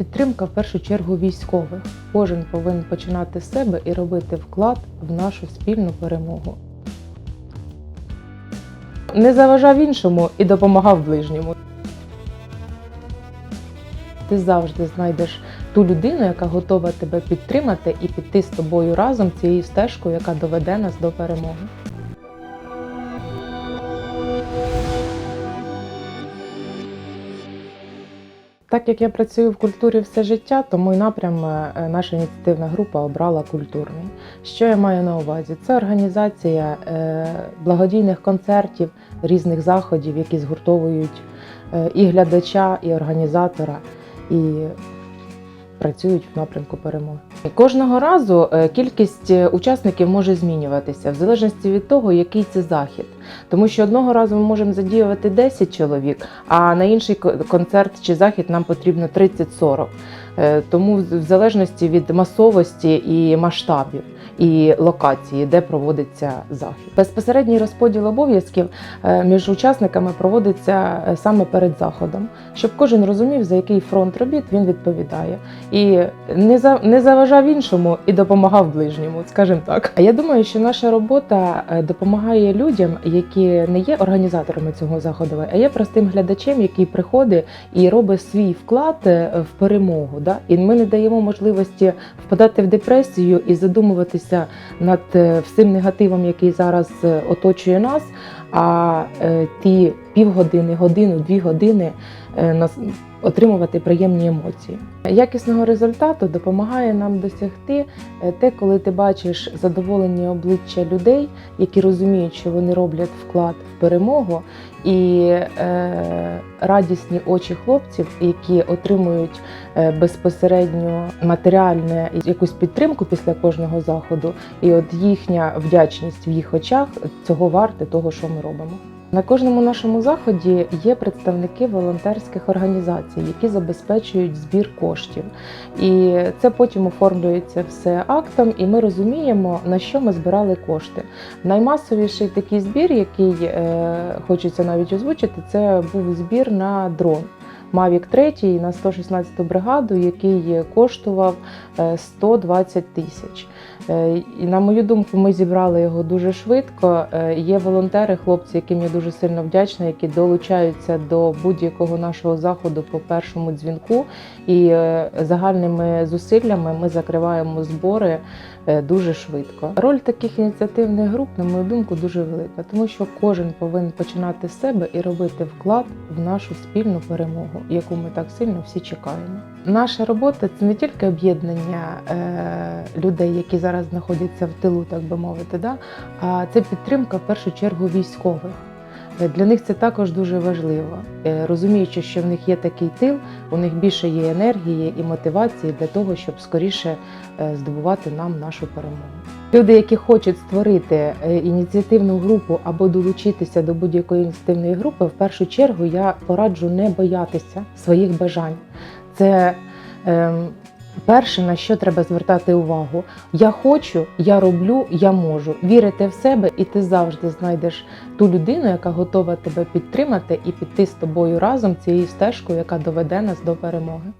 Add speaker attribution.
Speaker 1: підтримка в першу чергу військових. Кожен повинен починати з себе і робити вклад в нашу спільну перемогу. Не заважав іншому і допомагав ближньому. Ти завжди знайдеш ту людину, яка готова тебе підтримати і піти з тобою разом цією стежкою, яка доведе нас до перемоги. Так як я працюю в культурі все життя, то мій напрям е, наша ініціативна група обрала культурний. Що я маю на увазі? Це організація е, благодійних концертів, різних заходів, які згуртовують е, і глядача, і організатора, і працюють в напрямку перемоги. Кожного разу е, кількість е, учасників може змінюватися в залежності від того, який це захід. Тому що одного разу ми можемо задіювати 10 чоловік, а на інший концерт чи захід нам потрібно 30-40. Е, Тому в залежності від масовості і масштабів і локації, де проводиться захід. Безпосередній розподіл обов'язків е, між учасниками проводиться е, саме перед заходом, щоб кожен розумів, за який фронт робіт він відповідає, і не за не заважав іншому і допомагав ближньому, скажімо так. А я думаю, що наша робота допомагає людям, які не є організаторами цього заходу, а є простим глядачем, який приходить і робить свій вклад в перемогу. Да? І ми не даємо можливості впадати в депресію і задумуватися над е, всім негативом, який зараз е, оточує нас. А е, ті півгодини, годину, дві години е, отримувати приємні емоції. Якісного результату допомагає нам досягти е, те, коли ти бачиш задоволені обличчя людей, які розуміють, що вони роблять вклад в перемогу, і е, радісні очі хлопців, які отримують е, безпосередньо матеріальне і якусь підтримку після кожного заходу, і от їхня вдячність в їх очах цього варте того, що ми робимо. На кожному нашому заході є представники волонтерських організацій, які забезпечують збір коштів. І це потім оформлюється все актом, і ми розуміємо, на що ми збирали кошти. Наймасовіший такий збір, який е, хочеться навіть озвучити, це був збір на дрон. Mavic 3 на 116 бригаду, який коштував е, 120 тисяч. Е, І на мою думку, ми зібрали його дуже швидко. Е, Є волонтери, хлопці, яким я дуже сильно вдячна, які долучаються до будь-якого нашого заходу по першому дзвінку. І е, загальними зусиллями ми закриваємо збори дуже швидко. Роль таких ініціативних груп, на мою думку, дуже велика, тому що кожен повинен починати з себе і робити вклад в нашу спільну перемогу, яку ми так сильно всі чекаємо. Наша робота це не тільки об'єднання людей, які зараз знаходяться в тилу, так би мовити, да? а це підтримка в першу чергу військових. Для них це також дуже важливо. Е, Розуміючи, що в них є такий тил, у них більше є енергії і мотивації для того, щоб скоріше е, здобувати нам нашу перемогу. Люди, які хочуть створити е, ініціативну групу або долучитися до будь-якої ініціативної групи, в першу чергу я пораджу не боятися своїх бажань. Це ем, перше, на що треба звертати увагу. Я хочу, я роблю, я можу. Вірити в себе, і ти завжди знайдеш ту людину, яка готова тебе підтримати і піти з тобою разом цією стежкою, яка доведе нас до перемоги.